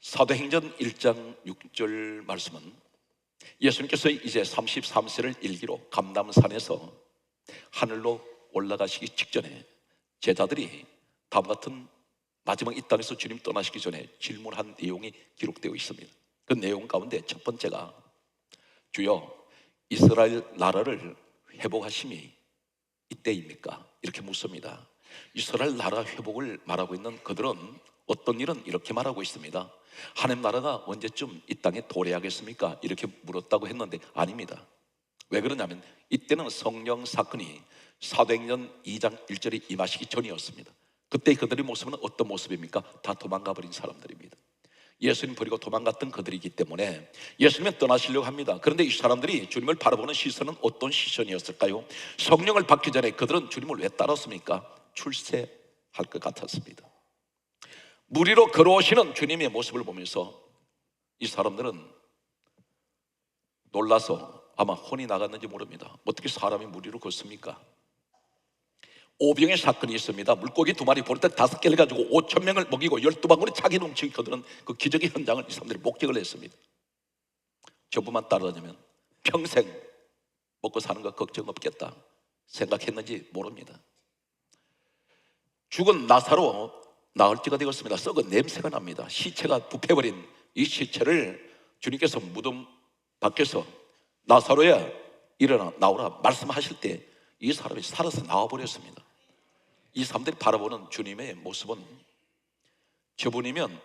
사도행전 1장 6절 말씀은 예수님께서 이제 33세를 일기로 감남산에서 하늘로 올라가시기 직전에 제자들이 다음과 같은 마지막 이 땅에서 주님 떠나시기 전에 질문한 내용이 기록되어 있습니다. 그 내용 가운데 첫 번째가 주여 이스라엘 나라를 회복하심이 이때입니까? 이렇게 묻습니다. 이스라엘 나라 회복을 말하고 있는 그들은 어떤 일은 이렇게 말하고 있습니다. 하나님 나라가 언제쯤 이 땅에 도래하겠습니까? 이렇게 물었다고 했는데 아닙니다. 왜 그러냐면 이때는 성령 사건이 사도행전 2장 1절에 임하시기 전이었습니다. 그때 그들의 모습은 어떤 모습입니까? 다 도망가 버린 사람들입니다. 예수님 버리고 도망갔던 그들이기 때문에 예수님은 떠나시려고 합니다. 그런데 이 사람들이 주님을 바라보는 시선은 어떤 시선이었을까요? 성령을 받기 전에 그들은 주님을 왜 따랐습니까? 출세할 것 같았습니다. 무리로 걸어오시는 주님의 모습을 보면서 이 사람들은 놀라서 아마 혼이 나갔는지 모릅니다. 어떻게 사람이 무리로 걷습니까? 오병의 사건이 있습니다. 물고기 두 마리 보리떡 다섯 개를 가지고 오천 명을 먹이고 열두 방울이 차기 넘치게 거두는 그 기적의 현장을 이 사람들이 목격을 했습니다. 저분만 따라다니면 평생 먹고 사는 거 걱정 없겠다 생각했는지 모릅니다. 죽은 나사로 나흘째가 되었습니다. 썩은 냄새가 납니다. 시체가 부패버린 이 시체를 주님께서 무덤 밖에서 나사로야 일어나 나오라 말씀하실 때 이 사람이 살아서 나와버렸습니다. 이 사람들이 바라보는 주님의 모습은 저분이면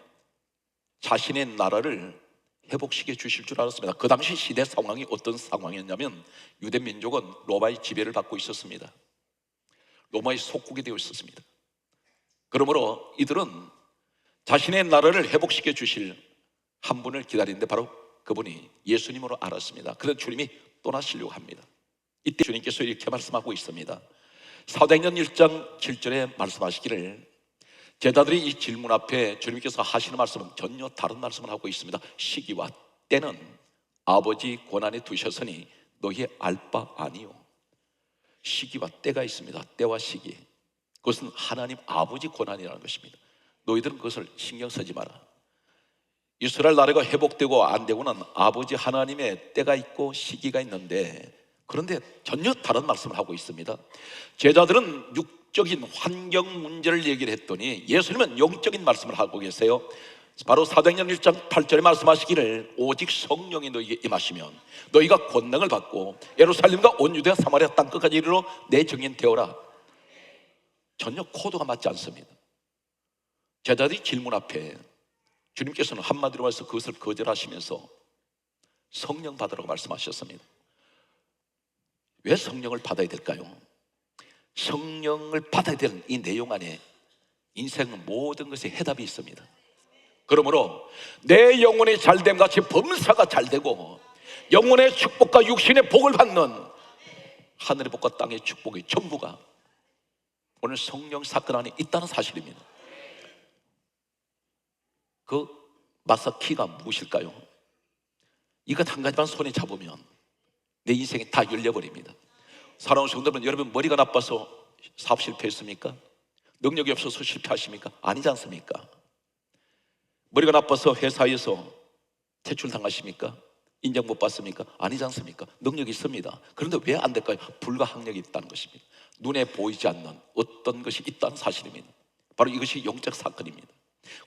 자신의 나라를 회복시켜 주실 줄 알았습니다. 그 당시 시대 상황이 어떤 상황이었냐면 유대 민족은 로마의 지배를 받고 있었습니다. 로마의 속국이 되어 있었습니다. 그러므로 이들은 자신의 나라를 회복시켜 주실 한 분을 기다리는데 바로 그분이 예수님으로 알았습니다. 그래서 주님이 떠나시려고 합니다. 이때 주님께서 이렇게 말씀하고 있습니다. 사도행전 1장 7절에 말씀하시기를 제자들이 이 질문 앞에 주님께서 하시는 말씀은 전혀 다른 말씀을 하고 있습니다. 시기와 때는 아버지 권한에 두셨으니 너희 알바 아니요. 시기와 때가 있습니다. 때와 시기. 그것은 하나님 아버지 권한이라는 것입니다. 너희들은 그것을 신경 쓰지 마라. 이스라엘 나라가 회복되고 안 되고는 아버지 하나님의 때가 있고 시기가 있는데 그런데 전혀 다른 말씀을 하고 있습니다. 제자들은 육적인 환경 문제를 얘기를 했더니 예수님은 영적인 말씀을 하고 계세요. 바로 사도행전 1장 8절에 말씀하시기를 오직 성령이 너희에게 임하시면 너희가 권능을 받고 예루살렘과 온 유대와 사마리아 땅 끝까지 이르러 내 증인 되어라. 전혀 코드가 맞지 않습니다. 제자들이 질문 앞에 주님께서는 한마디로 말해서 그것을 거절하시면서 성령 받으라고 말씀하셨습니다. 왜 성령을 받아야 될까요? 성령을 받아야 되는 이 내용 안에 인생 모든 것에 해답이 있습니다. 그러므로 내 영혼이 잘됨 같이 범사가 잘되고 영혼의 축복과 육신의 복을 받는 하늘의 복과 땅의 축복의 전부가 오늘 성령 사건 안에 있다는 사실입니다. 그 마사키가 무엇일까요? 이것 한 가지만 손에 잡으면 내 인생이 다 열려버립니다. 사랑하는 성도분, 여러분 머리가 나빠서 사업 실패했습니까? 능력이 없어서 실패하십니까? 아니지 않습니까? 머리가 나빠서 회사에서 퇴출당하십니까? 인정 못 받습니까? 아니지 않습니까? 능력이 있습니다. 그런데 왜 안 될까요? 불가항력이 있다는 것입니다. 눈에 보이지 않는 어떤 것이 있다는 사실입니다. 바로 이것이 영적 사건입니다.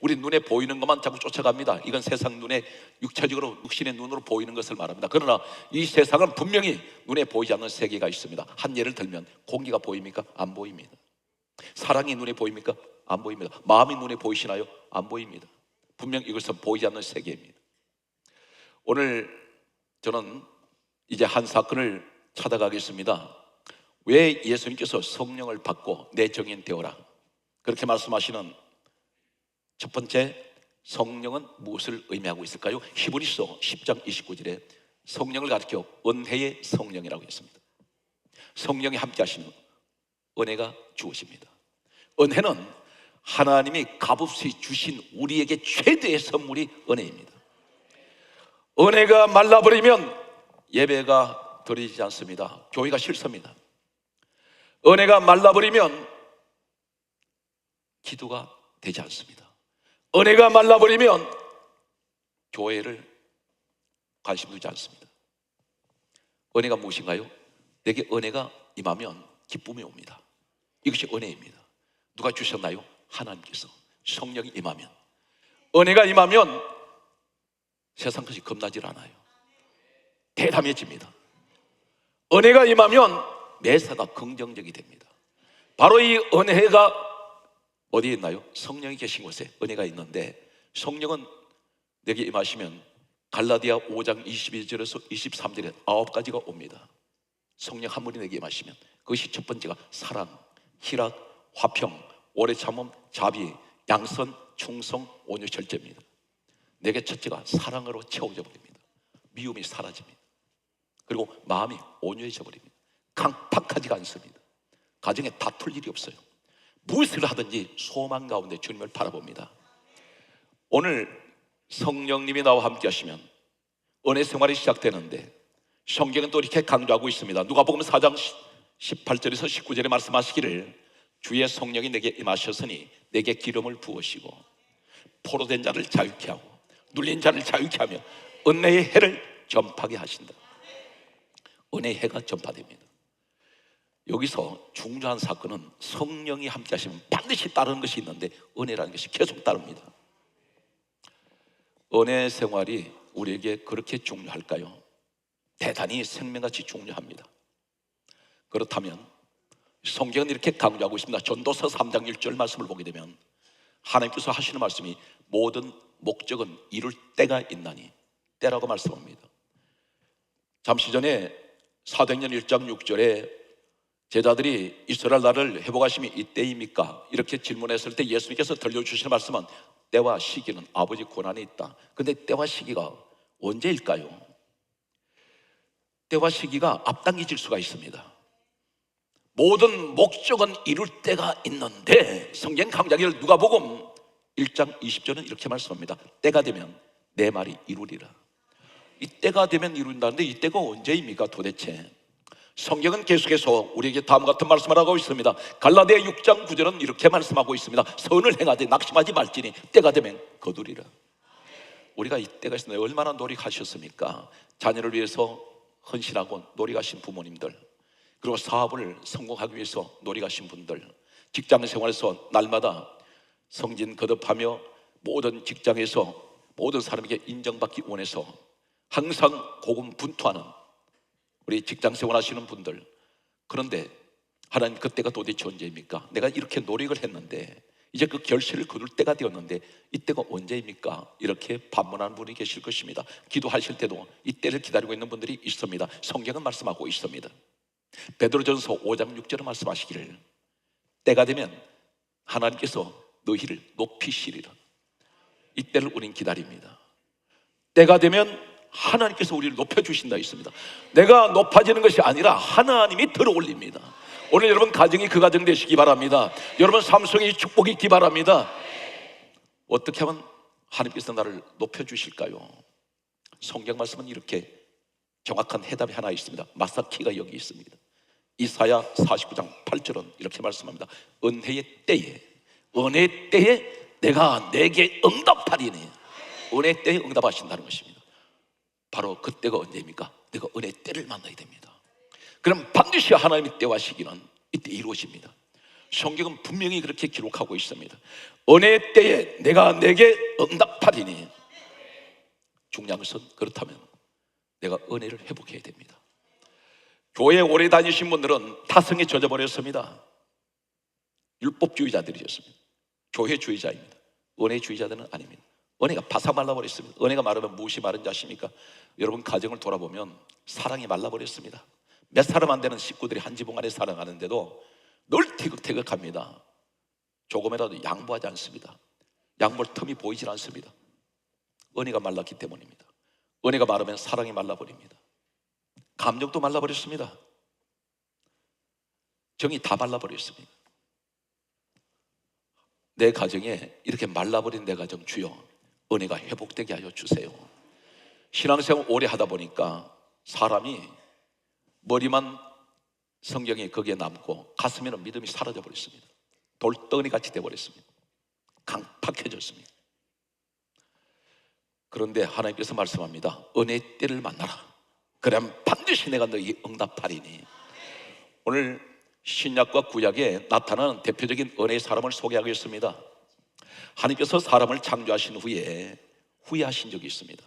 우리 눈에 보이는 것만 자꾸 쫓아갑니다. 이건 세상 눈에 육체적으로 육신의 눈으로 보이는 것을 말합니다. 그러나 이 세상은 분명히 눈에 보이지 않는 세계가 있습니다. 한 예를 들면 공기가 보입니까? 안 보입니다. 사랑이 눈에 보입니까? 안 보입니다. 마음이 눈에 보이시나요? 안 보입니다. 분명 이것은 보이지 않는 세계입니다. 오늘 저는 이제 한 사건을 찾아가겠습니다. 왜 예수님께서 성령을 받고 내 정인 되어라 그렇게 말씀하시는 첫 번째 성령은 무엇을 의미하고 있을까요? 히브리서 10장 29절에 성령을 가리켜 은혜의 성령이라고 했습니다. 성령이 함께 하시는 은혜가 주어집니다. 은혜는 하나님이 값없이 주신 우리에게 최대의 선물이 은혜입니다. 은혜가 말라버리면 예배가 드리지 않습니다. 교회가 싫습니다. 은혜가 말라버리면 기도가 되지 않습니다. 은혜가 말라버리면 교회를 관심 두지 않습니다. 은혜가 무엇인가요? 내게 은혜가 임하면 기쁨이 옵니다. 이것이 은혜입니다. 누가 주셨나요? 하나님께서 성령이 임하면 은혜가 임하면 세상 것이 겁나질 않아요. 대담해집니다. 은혜가 임하면 매사가 긍정적이 됩니다. 바로 이 은혜가 어디에 있나요? 성령이 계신 곳에 은혜가 있는데 성령은 내게 임하시면 갈라디아 5장 22절에서 23절에 아홉 가지가 옵니다. 성령 한 분이 내게 임하시면 그것이 첫 번째가 사랑, 희락, 화평, 오래 참음, 자비, 양선, 충성, 온유, 절제입니다. 내게 첫째가 사랑으로 채워져 버립니다. 미움이 사라집니다. 그리고 마음이 온유해져 버립니다. 강팍하지가 않습니다. 가정에 다툴 일이 없어요. 무엇을 하든지 소망 가운데 주님을 바라봅니다. 오늘 성령님이 나와 함께 하시면 은혜 생활이 시작되는데 성경은 또 이렇게 강조하고 있습니다. 누가복음 4장 18절에서 19절에 말씀하시기를 주의 성령이 내게 임하셨으니 내게 기름을 부으시고 포로된 자를 자유케 하고 눌린 자를 자유케 하며 은혜의 해를 전파하게 하신다. 은혜의 해가 전파됩니다. 여기서 중요한 사건은 성령이 함께 하시면 반드시 따르는 것이 있는데 은혜라는 것이 계속 따릅니다. 은혜 생활이 우리에게 그렇게 중요할까요? 대단히 생명같이 중요합니다. 그렇다면 성경은 이렇게 강조하고 있습니다. 전도서 3장 1절 말씀을 보게 되면 하나님께서 하시는 말씀이 모든 목적은 이룰 때가 있나니 때라고 말씀합니다. 잠시 전에 사도행전 1장 6절에 제자들이 이스라엘 나라를 회복하심이 이때입니까? 이렇게 질문했을 때 예수님께서 들려주시는 말씀은 때와 시기는 아버지 권한에 있다. 근데 때와 시기가 언제일까요? 때와 시기가 앞당겨질 수가 있습니다. 모든 목적은 이룰 때가 있는데 성경 강자기를 누가복음 1장 20절은 이렇게 말씀합니다. 때가 되면 내 말이 이루리라. 이 때가 되면 이룬다는데 이 때가 언제입니까 도대체? 성경은 계속해서 우리에게 다음 같은 말씀을 하고 있습니다. 갈라디아 6장 9절은 이렇게 말씀하고 있습니다. 선을 행하되 낙심하지 말지니 때가 되면 거두리라. 우리가 이 때가 있습니다. 얼마나 노력하셨습니까? 자녀를 위해서 헌신하고 노력하신 부모님들, 그리고 사업을 성공하기 위해서 노력하신 분들, 직장 생활에서 날마다 성진 거듭하며 모든 직장에서 모든 사람에게 인정받기 원해서 항상 고군분투하는 우리 직장 생활하시는 분들 그런데 하나님 그때가 도대체 언제입니까? 내가 이렇게 노력을 했는데 이제 그 결실을 거둘 때가 되었는데 이때가 언제입니까? 이렇게 반문하는 분이 계실 것입니다. 기도하실 때도 이때를 기다리고 있는 분들이 있습니다. 성경은 말씀하고 있습니다. 베드로전서 5장 6절에 말씀하시기를 때가 되면 하나님께서 너희를 높이시리라. 이때를 우린 기다립니다. 때가 되면 하나님께서 우리를 높여주신다 있습니다. 내가 높아지는 것이 아니라 하나님이 들어 올립니다. 오늘 여러분 가정이 그 가정 되시기 바랍니다. 여러분 삼성이 축복이 있기 바랍니다. 어떻게 하면 하나님께서 나를 높여주실까요? 성경 말씀은 이렇게 정확한 해답이 하나 있습니다. 마사키가 여기 있습니다. 이사야 49장 8절은 이렇게 말씀합니다. 은혜의 때에, 은혜의 때에 내가 내게 응답하리니, 은혜의 때에 응답하신다는 것입니다. 바로 그때가 언제입니까? 내가 은혜의 때를 만나야 됩니다. 그럼 반드시 하나님의 때와 시기는 이때 이루어집니다. 성경은 분명히 그렇게 기록하고 있습니다. 은혜의 때에 내가 내게 응답하리니 중요한 것은 그렇다면 내가 은혜를 회복해야 됩니다. 교회 오래 다니신 분들은 타성에 젖어버렸습니다. 율법주의자들이었습니다. 교회주의자입니다. 은혜주의자들은 아닙니다. 은혜가 바삭 말라버렸습니다. 은혜가 마르면 무엇이 마른지 아십니까? 여러분 가정을 돌아보면 사랑이 말라버렸습니다. 몇 사람 안 되는 식구들이 한 지붕 안에 살아가는데도 늘 티격태격합니다. 조금이라도 양보하지 않습니다. 양보할 틈이 보이질 않습니다. 은혜가 말랐기 때문입니다. 은혜가 마르면 사랑이 말라버립니다. 감정도 말라버렸습니다. 정이 다 말라버렸습니다. 내 가정에 이렇게 말라버린 내 가정 주여 은혜가 회복되게 하여 주세요. 신앙생활 오래 하다 보니까 사람이 머리만 성경이 거기에 남고 가슴에는 믿음이 사라져 버렸습니다. 돌덩이 같이 돼 버렸습니다. 강팍해졌습니다. 그런데 하나님께서 말씀합니다. 은혜 때를 만나라. 그러면 반드시 내가 너희 응답하리니. 오늘 신약과 구약에 나타나는 대표적인 은혜의 사람을 소개하겠습니다. 하나님께서 사람을 창조하신 후에 후회하신 적이 있습니다.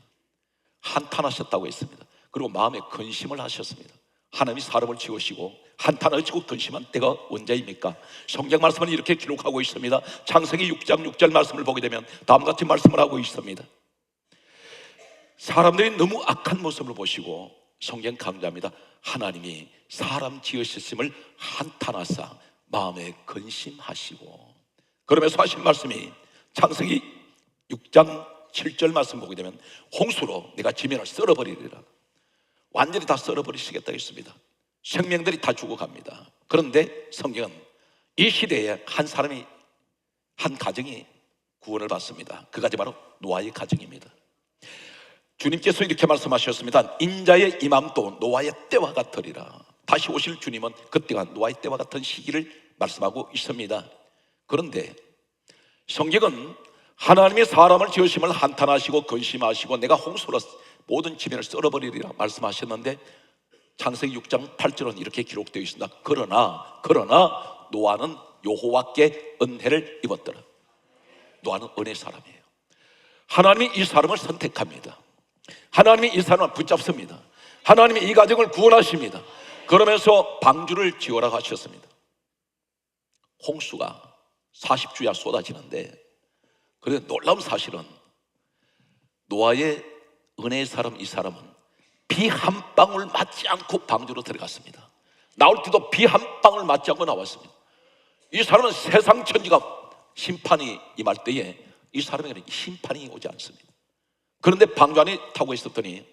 한탄하셨다고 했습니다. 그리고 마음에 근심을 하셨습니다. 하나님이 사람을 지으시고 한탄하시고 근심한 때가 언제입니까? 성경 말씀은 이렇게 기록하고 있습니다. 창세기 6장 6절 말씀을 보게 되면 다음과 같이 말씀을 하고 있습니다. 사람들이 너무 악한 모습을 보시고 성경 강조합니다. 하나님이 사람 지으셨음을 한탄하사 마음에 근심하시고 그러면서 하신 말씀이 창세기 6장 7절 말씀 보게 되면 홍수로 내가 지면을 썰어버리리라 완전히 다 썰어버리시겠다 했습니다 생명들이 다 죽어갑니다 그런데 성경은 이 시대에 한 사람이 한 가정이 구원을 받습니다 그 가지 바로 노아의 가정입니다 주님께서 이렇게 말씀하셨습니다. 인자의 임함도 노아의 때와 같으리라. 다시 오실 주님은 그때가 노아의 때와 같은 시기를 말씀하고 있습니다. 그런데 성경은 하나님의 사람을 지으심을 한탄하시고 근심하시고 내가 홍수로 모든 지면을 썰어버리리라 말씀하셨는데 창세기 6장 8절은 이렇게 기록되어 있습니다. 그러나 그러나 노아는 여호와께 은혜를 입었더라. 노아는 은혜 사람이에요. 하나님이 이 사람을 선택합니다. 하나님이 이 사람을 붙잡습니다. 하나님이 이 가정을 구원하십니다. 그러면서 방주를 지어라 하셨습니다. 홍수가 40주야 쏟아지는데 그런데 놀라운 사실은 노아의 은혜의 사람 이 사람은 비 한 방울 맞지 않고 방주로 들어갔습니다. 나올 때도 비 한 방울 맞지 않고 나왔습니다. 이 사람은 세상 천지가 심판이 임할 때에 이 사람에게는 심판이 오지 않습니다. 그런데 방주 안에 타고 있었더니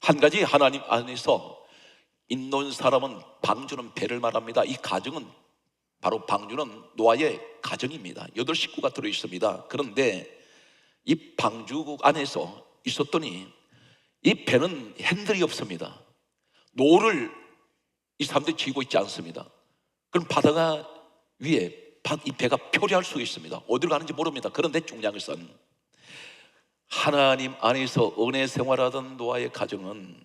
한 가지 하나님 안에서 있는 사람은 방주는 배를 말합니다. 이 가정은 바로 방주는 노아의 가정입니다. 여덟 식구가 들어 있습니다. 그런데 이 방주 안에서 있었더니 이 배는 핸들이 없습니다. 노를 이 사람들이 쥐고 있지 않습니다. 그럼 바다가 위에 이 배가 표류할 수 있습니다. 어디로 가는지 모릅니다. 그런데 중요한 것은 하나님 안에서 은혜 생활하던 노아의 가정은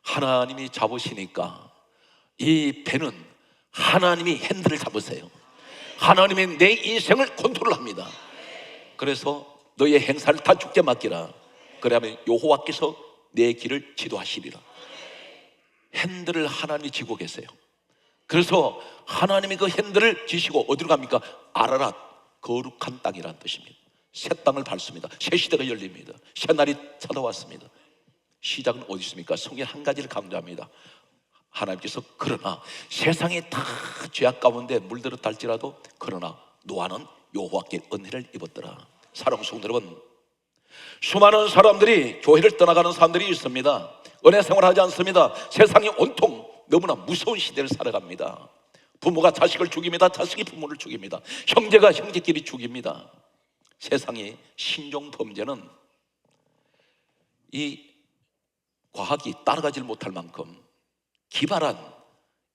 하나님이 잡으시니까 이 배는 하나님이 핸들을 잡으세요. 하나님이 내 인생을 컨트롤합니다. 그래서 너의 행사를 다 죽게 맡기라. 그러면 여호와께서 내 길을 지도하시리라. 핸들을 하나님이 지고 계세요. 그래서 하나님이 그 핸들을 지시고 어디로 갑니까? 아라랏 거룩한 땅이라는 뜻입니다. 새 땅을 밟습니다. 새 시대가 열립니다. 새 날이 찾아왔습니다. 시작은 어디 있습니까? 성경 한 가지를 강조합니다. 하나님께서 그러나 세상에 다 죄악 가운데 물들었다 할지라도 그러나 노아는 여호와께 은혜를 입었더라. 사랑하는 성도 여러분, 수많은 사람들이 교회를 떠나가는 사람들이 있습니다. 은혜 생활하지 않습니다. 세상이 온통 너무나 무서운 시대를 살아갑니다. 부모가 자식을 죽입니다. 자식이 부모를 죽입니다. 형제가 형제끼리 죽입니다. 세상의 신종 범죄는 이 과학이 따라가질 못할 만큼 기발한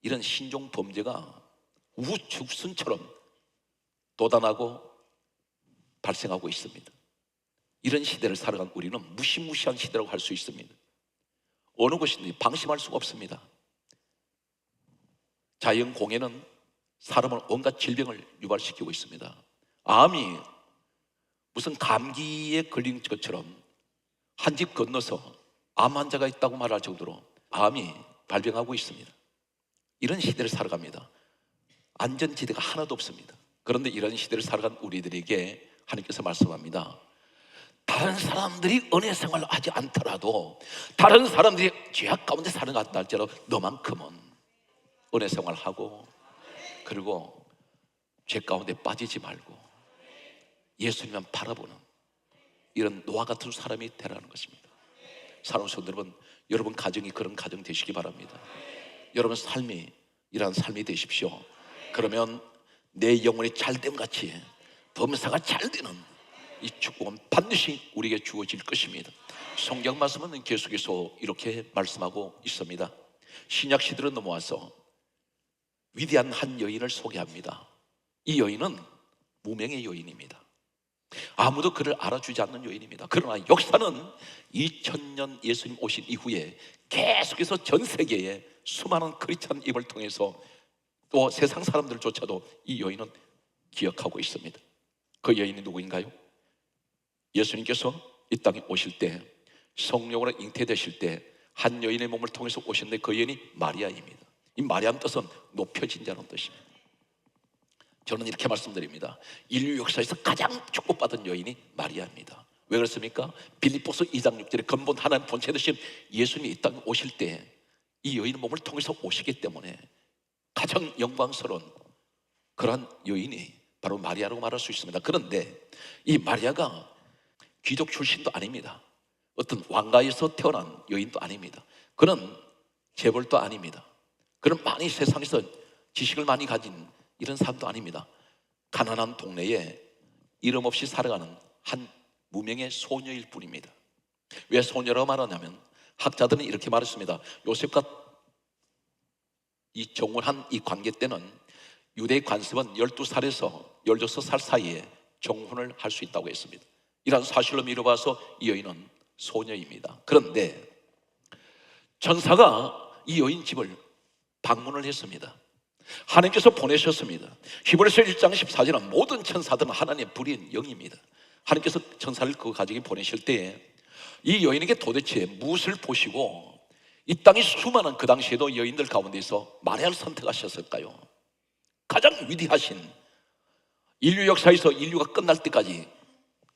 이런 신종 범죄가 우후죽순처럼 도단하고 발생하고 있습니다. 이런 시대를 살아간 우리는 무시무시한 시대라고 할 수 있습니다. 어느 것이든지 방심할 수가 없습니다. 자연 공해는 사람을 온갖 질병을 유발시키고 있습니다. 암이 무슨 감기에 걸린 것처럼 한 집 건너서 암 환자가 있다고 말할 정도로 암이 발병하고 있습니다. 이런 시대를 살아갑니다. 안전지대가 하나도 없습니다. 그런데 이런 시대를 살아간 우리들에게 하나님께서 말씀합니다. 다른 사람들이 은혜 생활을 하지 않더라도 다른 사람들이 죄악 가운데 같다 할지라도 너만큼은 은혜 생활하고 그리고 죄 가운데 빠지지 말고 예수님만 바라보는 이런 노아 같은 사람이 되라는 것입니다. 사랑하는 성도 여러분, 여러분 가정이 그런 가정 되시기 바랍니다. 여러분 삶이 이러한 삶이 되십시오. 그러면 내 영혼이 잘됨 같이 범사가 잘 되는 이 축복은 반드시 우리에게 주어질 것입니다. 성경 말씀은 계속해서 이렇게 말씀하고 있습니다. 신약 시대로 넘어와서 위대한 한 여인을 소개합니다. 이 여인은 무명의 여인입니다. 아무도 그를 알아주지 않는 여인입니다. 그러나 역사는 2000년 예수님 오신 이후에 계속해서 전 세계에 수많은 크리스찬 입을 통해서 또 세상 사람들조차도 이 여인은 기억하고 있습니다. 그 여인이 누구인가요? 예수님께서 이 땅에 오실 때 성령으로 잉태되실 때 한 여인의 몸을 통해서 오셨는데 그 여인이 마리아입니다. 이 마리아는 뜻은 높여진 자는 뜻입니다. 저는 이렇게 말씀드립니다. 인류 역사에서 가장 축복받은 여인이 마리아입니다. 왜 그렇습니까? 빌립보서 2장 6절에 근본 하나님 본체 되신 예수님이 이 땅에 오실 때 이 여인의 몸을 통해서 오시기 때문에 가장 영광스러운 그러한 여인이 바로 마리아라고 말할 수 있습니다. 그런데 이 마리아가 귀족 출신도 아닙니다. 어떤 왕가에서 태어난 여인도 아닙니다. 그는 재벌도 아닙니다. 그는 많이 세상에서 지식을 많이 가진 이런 사람도 아닙니다. 가난한 동네에 이름 없이 살아가는 한 무명의 소녀일 뿐입니다. 왜 소녀라고 말하냐면 학자들은 이렇게 말했습니다. 요셉과 이 정혼한 이 관계 때는 유대 관습은 12살에서 16살 사이에 정혼을 할 수 있다고 했습니다. 이러한 사실로 미뤄봐서 이 여인은 소녀입니다. 그런데 전사가 이 여인 집을 방문을 했습니다. 하나님께서 보내셨습니다. 히브리서 1장 14절은 모든 천사들은 하나님의 불인 영입니다. 하나님께서 천사를 그 가정에 보내실 때에 이 여인에게 도대체 무엇을 보시고 이 땅의 수많은 그 당시에도 여인들 가운데서 마리아를 선택하셨을까요? 가장 위대하신 인류 역사에서 인류가 끝날 때까지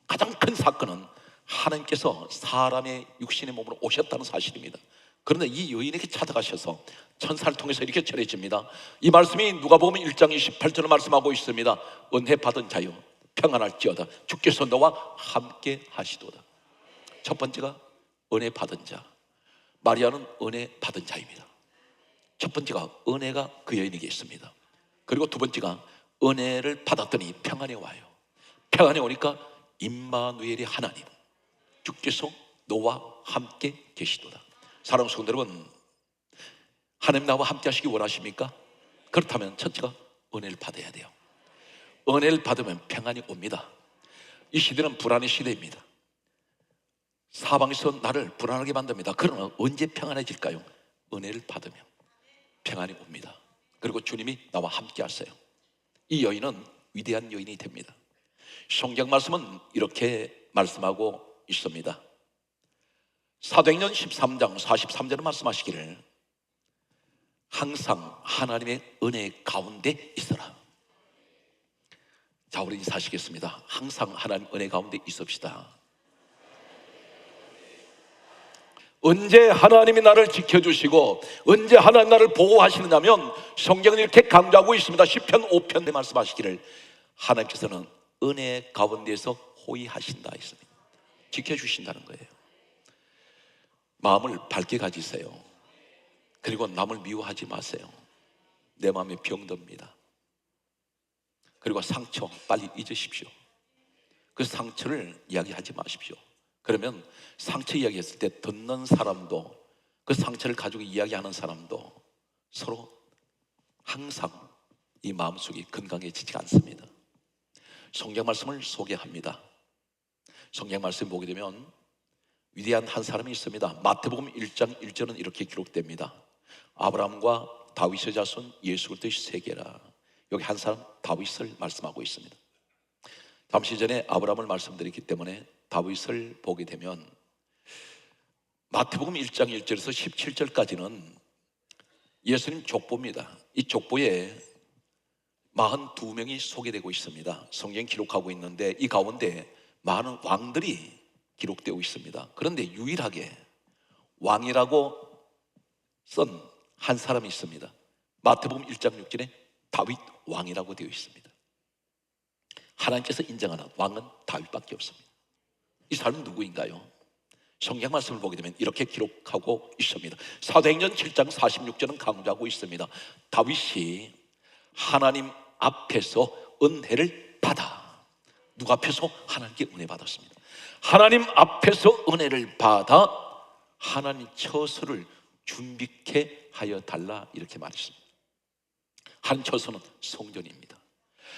가장 큰 사건은 하나님께서 사람의 육신의 몸으로 오셨다는 사실입니다. 그런데 이 여인에게 찾아가셔서 천사를 통해서 이렇게 전해집니다. 이 말씀이 누가 보면 1장 28절을 말씀하고 있습니다. 은혜 받은 자요 평안할지어다 주께서 너와 함께 하시도다. 첫 번째가 은혜 받은 자. 마리아는 은혜 받은 자입니다. 첫 번째가 은혜가 그 여인에게 있습니다. 그리고 두 번째가 은혜를 받았더니 평안에 와요. 평안에 오니까 임마누엘이 하나님 주께서 너와 함께 계시도다. 사랑하는 성도 여러분, 하나님 나와 함께 하시기 원하십니까? 그렇다면 첫째가 은혜를 받아야 돼요. 은혜를 받으면 평안이 옵니다. 이 시대는 불안의 시대입니다. 사방에서 나를 불안하게 만듭니다. 그러나 언제 평안해질까요? 은혜를 받으면 평안이 옵니다. 그리고 주님이 나와 함께 하세요. 이 여인은 위대한 여인이 됩니다. 성경 말씀은 이렇게 말씀하고 있습니다. 사도행전 13장 43절에 말씀하시기를 항상 하나님의 은혜 가운데 있어라. 자, 우리 인사하시겠습니다. 항상 하나님 은혜 가운데 있읍시다. 언제 하나님이 나를 지켜주시고 언제 하나님 나를 보호하시느냐면 성경은 이렇게 강조하고 있습니다. 10편 5편에 말씀하시기를 하나님께서는 은혜 가운데서 호의하신다 했습니다. 지켜주신다는 거예요. 마음을 밝게 가지세요. 그리고 남을 미워하지 마세요. 내 마음에 병듭니다. 그리고 상처 빨리 잊으십시오. 그 상처를 이야기하지 마십시오. 그러면 상처 이야기했을 때 듣는 사람도 그 상처를 가지고 이야기하는 사람도 서로 항상 이 마음속이 건강해지지 않습니다. 성경 말씀을 소개합니다. 성경 말씀 보게 되면 위대한 한 사람이 있습니다. 마태복음 1장 1절은 이렇게 기록됩니다. 아브라함과 다윗의 자손 예수 그리스도의 세계라. 여기 한 사람 다윗을 말씀하고 있습니다. 잠시 전에 아브라함을 말씀드렸기 때문에 다윗을 보게 되면 마태복음 1장 1절에서 17절까지는 예수님 족보입니다. 이 족보에 42명이 소개되고 있습니다. 성경 기록하고 있는데 이 가운데 많은 왕들이 기록되고 있습니다. 그런데 유일하게 왕이라고 쓴 한 사람이 있습니다. 마태복음 1장 6절에 다윗 왕이라고 되어 있습니다. 하나님께서 인정하는 왕은 다윗밖에 없습니다. 이 사람은 누구인가요? 성경 말씀을 보게 되면 이렇게 기록하고 있습니다. 사도행전 7장 46절은 강조하고 있습니다. 다윗이 하나님 앞에서 은혜를 받아 누가 앞에서 하나님께 은혜 받았습니다. 하나님 앞에서 은혜를 받아 하나님 처소를 준비케 하여 달라 이렇게 말했습니다. 한 처소는 성전입니다.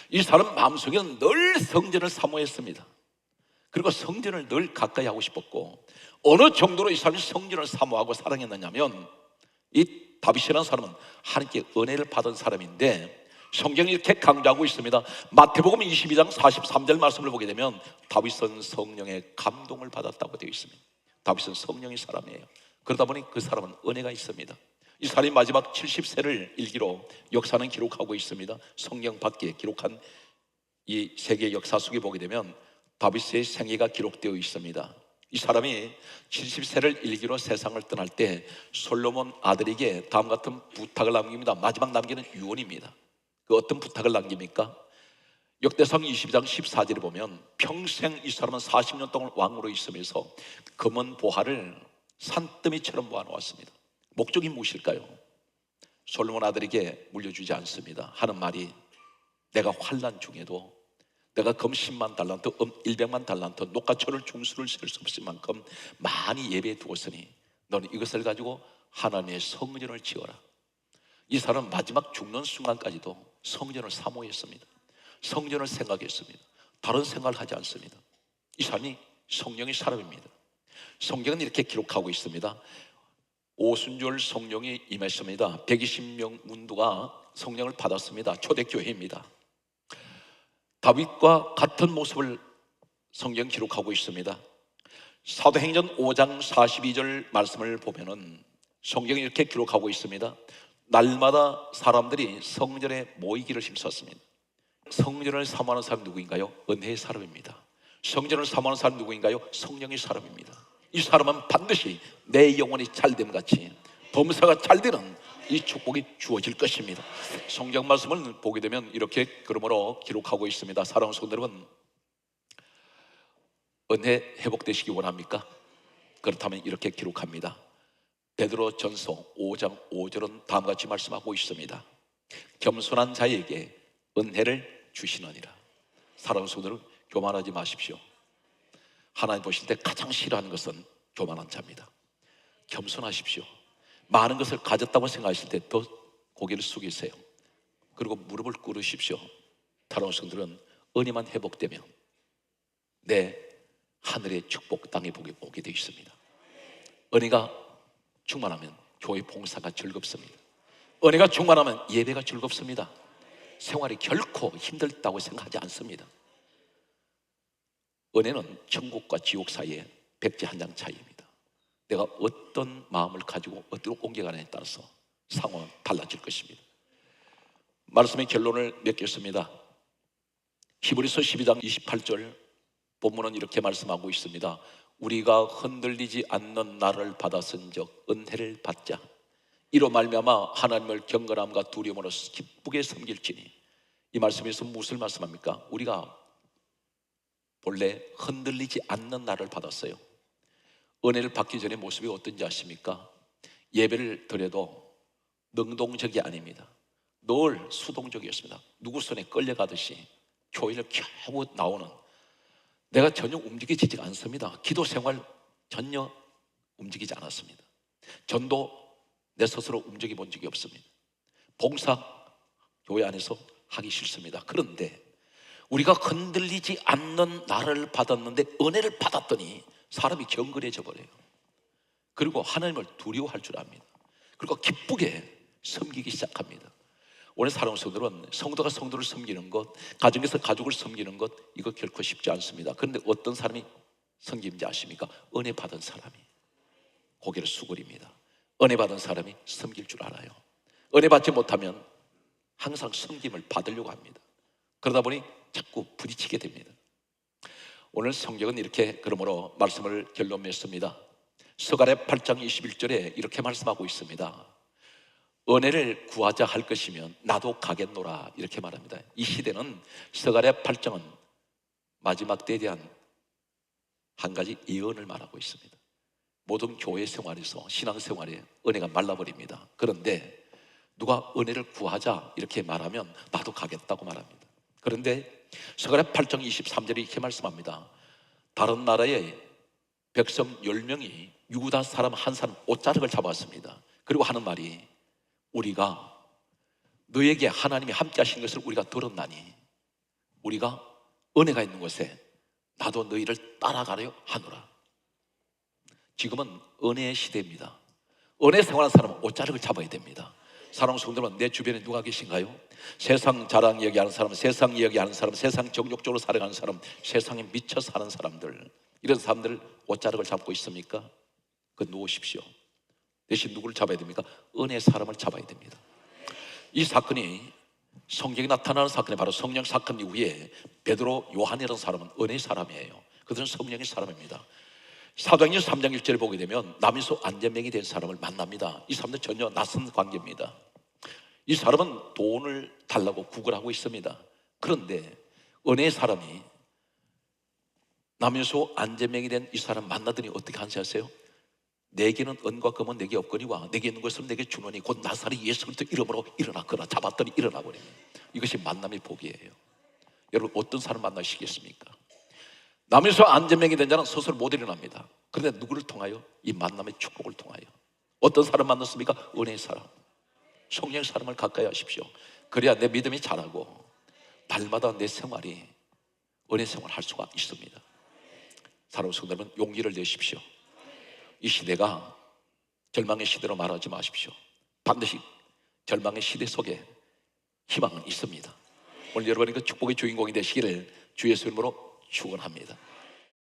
이 사람 마음속에는 늘 성전을 사모했습니다. 그리고 성전을 늘 가까이 하고 싶었고 어느 정도로 이 사람이 성전을 사모하고 사랑했느냐면 이 다윗이라는 사람은 하나님께 은혜를 받은 사람인데 성경이 이렇게 강조하고 있습니다. 마태복음 22장 43절 말씀을 보게 되면 다윗은 성령의 감동을 받았다고 되어 있습니다. 다윗은 성령의 사람이에요. 그러다 보니 그 사람은 은혜가 있습니다. 이 사람이 마지막 70세를 일기로 역사는 기록하고 있습니다. 성경 밖에 기록한 이 세계 역사 속에 보게 되면 다윗의 생애가 기록되어 있습니다. 이 사람이 70세를 일기로 세상을 떠날 때 솔로몬 아들에게 다음 같은 부탁을 남깁니다. 마지막 남기는 유언입니다. 그 어떤 부탁을 남깁니까? 역대상 22장 14절에 보면 평생 이 사람은 40년 동안 왕으로 있으면서 금은 보화를 산더미처럼 모아놓았습니다. 목적이 무엇일까요? 솔로몬 아들에게 물려주지 않습니다. 하는 말이 내가 환란 중에도 내가 금 10만 달란트, 음 100만 달란트, 녹가철을 중수를 셀 수 없을 만큼 많이 예배해 두었으니 너는 이것을 가지고 하나님의 성전을 지어라. 이 사람은 마지막 죽는 순간까지도 성전을 사모했습니다. 성전을 생각했습니다. 다른 생각을 하지 않습니다. 이 사람이 성령의 사람입니다. 성경은 이렇게 기록하고 있습니다. 오순절 성령이 임했습니다. 120명 문도가 성령을 받았습니다. 초대교회입니다. 다윗과 같은 모습을 성경 기록하고 있습니다. 사도행전 5장 42절 말씀을 보면은 성경이 이렇게 기록하고 있습니다. 날마다 사람들이 성전에 모이기를 힘썼습니다. 성전을 사모하는 사람 누구인가요? 은혜의 사람입니다. 성전을 사모하는 사람 누구인가요? 성령의 사람입니다. 이 사람은 반드시 내 영혼이 잘됨 같이 범사가 잘 되는 이 축복이 주어질 것입니다. 성경 말씀을 보게 되면 이렇게 그러므로 기록하고 있습니다. 사랑하는 성도 여러분, 은혜 회복되시기 원합니까? 그렇다면 이렇게 기록합니다. 베드로 전서 5장 5절은 다음과 같이 말씀하고 있습니다. 겸손한 자에게 은혜를 주시느니라. 사랑하는 성도들 교만하지 마십시오. 하나님 보실 때 가장 싫어하는 것은 교만한 자입니다. 겸손하십시오. 많은 것을 가졌다고 생각하실 때 더 고개를 숙이세요. 그리고 무릎을 꿇으십시오. 사랑하는 성도들은 은혜만 회복되면 내 하늘의 축복 땅에 오게 되어 있습니다. 은혜가 충만하면 교회 봉사가 즐겁습니다. 은혜가 충만하면 예배가 즐겁습니다. 생활이 결코 힘들다고 생각하지 않습니다. 은혜는 천국과 지옥 사이에 백지 한 장 차이입니다. 내가 어떤 마음을 가지고 어디로 옮겨가느냐에 따라서 상황은 달라질 것입니다. 말씀의 결론을 맺겠습니다. 히브리서 12장 28절 본문은 이렇게 말씀하고 있습니다. 우리가 흔들리지 않는 나를 받았은적 은혜를 받자. 이로 말미암아 하나님을 경건함과 두려움으로 기쁘게 섬길지니 이 말씀에서 무엇을 말씀합니까? 우리가 본래 흔들리지 않는 나를 받았어요. 은혜를 받기 전에 모습이 어떤지 아십니까? 예배를 드려도 능동적이 아닙니다. 늘 수동적이었습니다. 누구 손에 끌려가듯이 교회를 겨우 나오는 내가 전혀 움직이지 않습니다. 기도 생활 전혀 움직이지 않았습니다. 전도 내 스스로 움직여 본 적이 없습니다. 봉사 교회 안에서 하기 싫습니다. 그런데 우리가 흔들리지 않는 나를 받았는데 은혜를 받았더니 사람이 경건해져 버려요. 그리고 하나님을 두려워할 줄 압니다. 그리고 기쁘게 섬기기 시작합니다. 오늘 사랑하는 성도들은 성도가 성도를 섬기는 것, 가정에서 가족을 섬기는 것 이거 결코 쉽지 않습니다. 그런데 어떤 사람이 섬김지 아십니까? 은혜 받은 사람이 고개를 수그립니다. 은혜 받은 사람이 섬길 줄 알아요. 은혜 받지 못하면 항상 섬김을 받으려고 합니다. 그러다 보니 자꾸 부딪히게 됩니다. 오늘 성경은 이렇게 그러므로 말씀을 결론 맺습니다. 서갈의 8장 21절에 이렇게 말씀하고 있습니다. 은혜를 구하자 할 것이면 나도 가겠노라 이렇게 말합니다. 이 시대는 서갈의 8장은 마지막 때에 대한 한 가지 예언을 말하고 있습니다. 모든 교회 생활에서 신앙 생활에 은혜가 말라버립니다. 그런데 누가 은혜를 구하자 이렇게 말하면 나도 가겠다고 말합니다. 그런데 서갈의 8장 23절에 이렇게 말씀합니다. 다른 나라의 백성 10명이 유다 사람 한 사람 옷자락을 잡았습니다. 그리고 하는 말이 우리가 너에게 하나님이 함께 하신 것을 우리가 들었나니 우리가 은혜가 있는 곳에 나도 너희를 따라가려 하노라. 지금은 은혜의 시대입니다. 은혜 생활하는 사람은 옷자락을 잡아야 됩니다. 사랑 성도는 내 주변에 누가 계신가요? 세상 자랑 이야기하는 사람, 세상 이야기하는 사람, 세상 정욕적으로 살아가는 사람, 세상에 미쳐 사는 사람들 이런 사람들 옷자락을 잡고 있습니까? 그 놓으십시오. 대신 누구를 잡아야 됩니까? 은혜 사람을 잡아야 됩니다. 이 사건이 성경에 나타나는 사건이 바로 성령 사건 이후에 베드로 요한이라는 사람은 은혜 사람이에요. 그들은 성령의 사람입니다. 사도행전 3장 1절을 보게 되면 남이소 안전명이 된 사람을 만납니다. 이 사람은 전혀 낯선 관계입니다. 이 사람은 돈을 달라고 구걸하고 있습니다. 그런데 은혜의 사람이 남이소 안전명이 된 이 사람 만나더니 어떻게 하는지 아세요? 내게는 은과 금은 내게 없거니와 내게 있는 것은 내게 주노니 곧 나사리 예수 그리스도 이름으로 일어났거나 잡았더니 일어나 버립니다. 이것이 만남의 복이에요. 여러분 어떤 사람 만나시겠습니까? 남에서 안전명이 된 자는 스스로 못 일어납니다. 그런데 누구를 통하여? 이 만남의 축복을 통하여. 어떤 사람 만났습니까? 은혜의 사람. 성령의 사람을 가까이 하십시오. 그래야 내 믿음이 자라고 날마다 내 생활이 은혜 생활 할 수가 있습니다. 성도 여러분 용기를 내십시오. 이 시대가 절망의 시대로 말하지 마십시오. 반드시 절망의 시대 속에 희망은 있습니다. 오늘 여러분이 그 축복의 주인공이 되시기를 주의 이름으로 축원합니다.